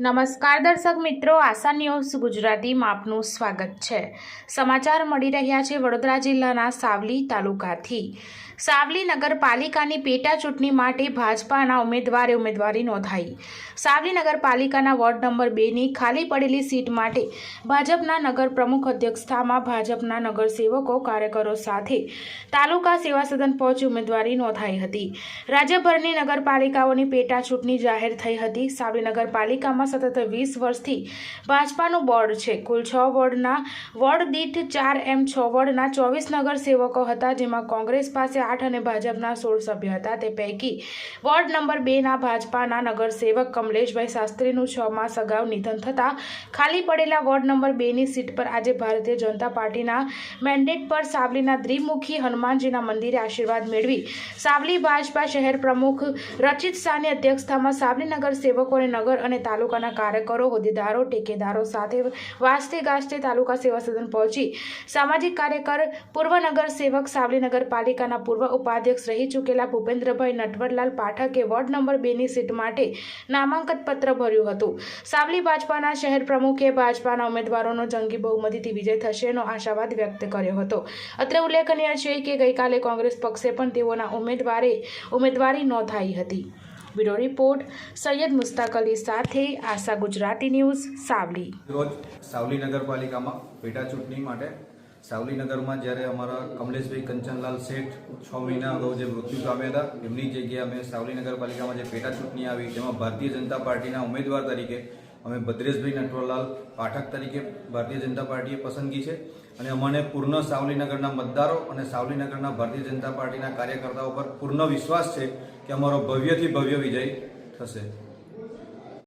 નમસ્કાર દર્શક મિત્રો, આશા ન્યૂઝ ગુજરાતીમાં આપનું સ્વાગત છે. સમાચાર મળી રહ્યા છે વડોદરા જિલ્લાના સાવલી તાલુકાથી. સાવલી નગરપાલિકાની પેટા ચૂંટણી માટે ભાજપાના ઉમેદવારે ઉમેદવારી નોંધાઈ. સાવલી નગરપાલિકાના વોર્ડ નંબર બેની ખાલી પડેલી સીટ માટે ભાજપના નગર પ્રમુખ અધ્યક્ષતામાં ભાજપના નગરસેવકો કાર્યકરો સાથે તાલુકા સેવા સદન પહોંચી ઉમેદવારી નોંધાઈ હતી. રાજ્યભરની નગરપાલિકાઓની પેટા ચૂંટણી જાહેર થઈ હતી. સાવલી નગરપાલિકામાં સતત વીસ વર્ષથી ભાજપાનું બોર્ડ છે. કુલ છ વોર્ડના વોર્ડ દીઠ ચાર એમ છ વોર્ડના ચોવીસ નગરસેવકો હતા, જેમાં કોંગ્રેસ પાસે આઠ અને ભાજપના સોળ સભ્ય હતા. તે પૈકી વોર્ડ નંબર બેના ભાજપાના નગરસેવક કમલેશભાઈ શાસ્ત્રીનું છ માસ અગાઉ નિધન થતાં ખાલી પડેલા વોર્ડ નંબર બેની સીટ પર આજે ભારતીય જનતા પાર્ટીના મેન્ડેટ પર સાવલીના દ્વિમુખી હનુમાનજીના મંદિરે આશીર્વાદ મેળવી સાવલી ભાજપા શહેર પ્રમુખ રચિત શાહની અધ્યક્ષતામાં સાવલી નગર સેવકો અને નગર અને તાલુકાના કાર્યકરો, હોદ્દેદારો, ટેકેદારો સાથે વાસ્તે ગાજતે તાલુકા સેવા સદન પહોંચી. સામાજિક કાર્યકર, પૂર્વ નગર સેવક, સાવલી નગરપાલિકાના પૂર્વ ઉપાધ્યક્ષ રહી ચૂકેલા ભૂપેન્દ્રભાઈ નટવરલાલ પાઠકે વોર્ડ નંબર બેની સીટ માટે નામાંકન પત્ર ભર્યું હતું. સાવલી ભાજપાના શહેર પ્રમુખે ભાજપાના ઉમેદવારોનો જંગી બહુમતીથી વિજય થશેનો આશાવાદ વ્યક્ત કર્યો હતો. અત્રે ઉલ્લેખનીય છે કે ગઈકાલે કોંગ્રેસ પક્ષે પણ તેઓના ઉમેદવારે, ઉમેદવારી નોંધાઈ હતી. બ્યુરો રિપોર્ટ સૈયદ મુસ્તાક અલી સાથે આશા ગુજરાતી ન્યૂઝ સાવલી. રોજ સાવલી નગરપાલિકામાં પેટા ચૂંટણી માટે સાવલી નગરમાં જ્યારે અમારા કમલેશભાઈ કંચનલાલ શેઠ છ મહિના અગાઉ જે મૃત્યુ પામ્યા હતા, એમની જગ્યાએ અમે સાવલી નગરપાલિકામાં જે પેટા ચૂંટણી આવી, તેમાં ભારતીય જનતા પાર્ટીના ઉમેદવાર તરીકે અમે ભદ્રેશભાઈ નટવરલાલ પાઠક તરીકે ભારતીય જનતા પાર્ટીએ પસંદગી છે. અને અમને પૂર્ણ સાવલી નગરના મતદારો અને સાવલી નગરના ભારતીય જનતા પાર્ટીના કાર્યકર્તાઓ પર પૂર્ણ વિશ્વાસ છે કે અમારો ભવ્યથી ભવ્ય વિજય થશે.